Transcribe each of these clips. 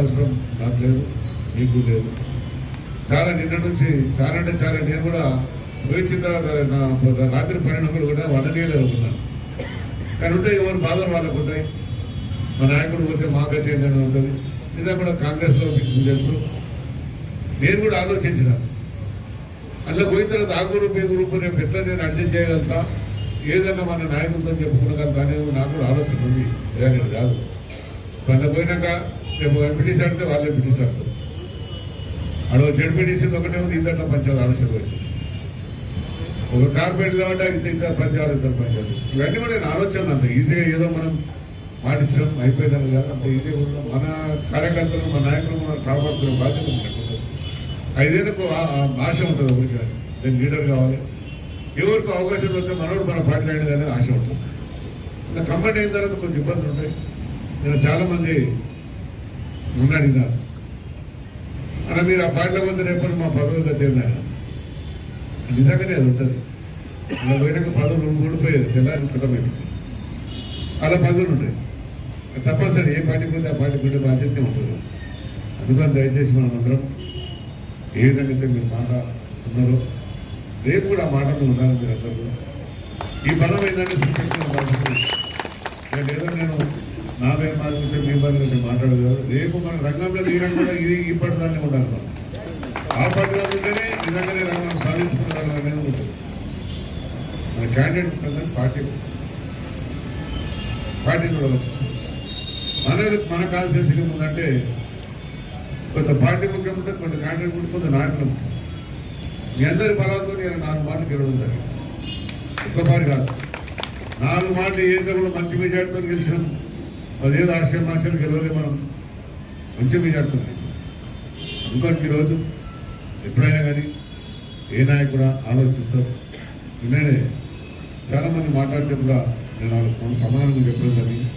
అవసరం. నాకు లేదు మీకు లేదు. చాలా నిన్న నుంచి చాలా అంటే చాలా నేను కూడా పోయించిన తర్వాత నా రాత్రి పన్నెండు కూడా వండనీయలేదు ఉన్నాను కానీ ఉంటే ఎవరు బాధలు వాళ్ళకు ఉంటాయి. మా నాయకుడు పోతే మా గతి ఏంటని ఉంటుంది. ఇదే కూడా కాంగ్రెస్లో మీకు తెలుసు. నేను కూడా ఆలోచించిన. అందులో పోయిన తర్వాత ఆ గ్రూప్ ఏ గ్రూప్ నేను ఎట్లా నేను అడ్జస్ట్ చేయగలుగుతా. ఏదన్నా మన నాయకులతో చెప్పుకోగలుగుతా అనేది నాకు కూడా ఆలోచన ఉంది. ఏదైనా కాదు. అందులో పోయినాక రేపు ఎంపీటీసీ ఆడితే వాళ్ళు ఎంపీటీసీ ఆడతారు. ఆడ జడ్పీటీసీ ఒకటే ఉంది ఇద్దరు పంచాయతీ ఆలోచన పోయింది ఒక కార్పొరేట్ కాబట్టి ఇంత ఇద్దరు పంచాలు ఇద్దరు పంచాలు. ఇవన్నీ కూడా నేను ఆలోచన అంత. ఈజీగా ఏదో మనం మాటించడం అయిపోయిందని కాదు. అంత ఈజీగా కూడా మన కార్యకర్తలు మన నాయకులు మనం కాపాడుకునే బాధ్యత ఉంటుంది. ఐదేళ్ళకు ఆశ ఉంటుంది ఊరికి నేను లీడర్ కావాలి. ఎవరికి అవకాశం దొరికితే మనోడు మన పార్టీ అనేది ఆశ ఉంటుంది. ఇంకా కంపెనీ అయిన తర్వాత కొంచెం ఇబ్బందులు ఉంటాయి. నేను చాలా మంది అలా మీరు ఆ పార్టీలో మంది రేపు మా పదవులు గతి నిజంగానే అది ఉంటుంది. అలా పోయినాక పదవులు ఊడిపోయేది తెల్లారి కుటుంబం అలా పదవులు ఉంటాయి. తప్పనిసరి ఏ పార్టీకి పోతే ఆ పార్టీ ఉండే బాధ్యత ఉంటుంది. అందుకని దయచేసి మనం అందరం ఏ విధంగా అయితే మీరు మాట ఉన్నారో రేపు కూడా ఆ మాటలు ఉండాలి మీరు అందరూ ఈ బలం ఏంటంటే సూచించిన బాధ్యత నేను ఏదో నేను నా పేరు మాట గురించి మీ బాధ గురించి మాట్లాడదు కాదు రేపు మన రంగంలో తీరని కూడా ఇది ఇప్పటి దాన్ని కూడా మనం ఆ పట్టుదల ఉంటేనే నిజంగానే రంగం సాధించుకున్నారు అనేది ఉంటుంది. మన క్యాండిడేట్ ఉంటుందని పార్టీ పార్టీ కూడా వచ్చేస్తుంది. అనేది మన కాన్స్టిట్యూన్సీ ఉందంటే కొంత పార్టీ ముఖ్యం ఉంటుంది కొంత క్యాండిడేట్ ఉంటుంది కొంత నాయకులు ముఖ్యం. మీ అందరి బలాలతో నేను నాలుగు మాటలు గెలవడం జరిగింది. ఒక్కసారి కాదు. నాలుగు మాటలు ఏదో కూడా మంచి మెజార్టీతో గెలిచినాం అదేదో ఆశయం ఆశలు గెలవలే మనం. మంచి మెజార్టీతో అనుకోండి ఈరోజు ఎప్పుడైనా కానీ ఏ నాయకుడు ఆలోచిస్తారు నిన్ననే చాలామంది మాట్లాడితే కూడా నేను వాళ్ళకి మనం సమాధానం చెప్పడం జరిగింది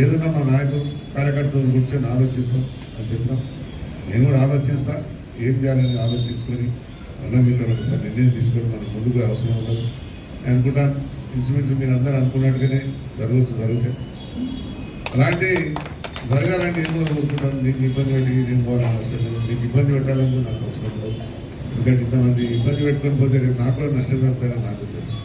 ఏదైనా మా నాయకుడు కార్యకర్తల గురించి ఆలోచిస్తాం అని చెప్పినాం నేను కూడా ఆలోచిస్తా ఏం చేయాలని ఆలోచించుకొని మళ్ళీ మీతో నిర్ణయం తీసుకొని మనకు ముందుకు అవసరం ఉండదు. నేను అనుకుంటాను ఇంచుమించు మీరు అందరూ అనుకున్నట్టుగానే జరగవచ్చు జరుగుతాయి. అలాంటి జరగాలంటే నేను కూడా కోరుకుంటాను ఇబ్బంది పెట్టి నేను పోవాలని అవసరం లేదు. మీకు ఇబ్బంది పెట్టాలని నాకు అవసరం లేదు. ఎందుకంటే ఇంతమంది ఇబ్బంది పెట్టుకొని పోతే రేపు నాకు కూడా నష్టం జరుగుతారని నాకు తెలుసు.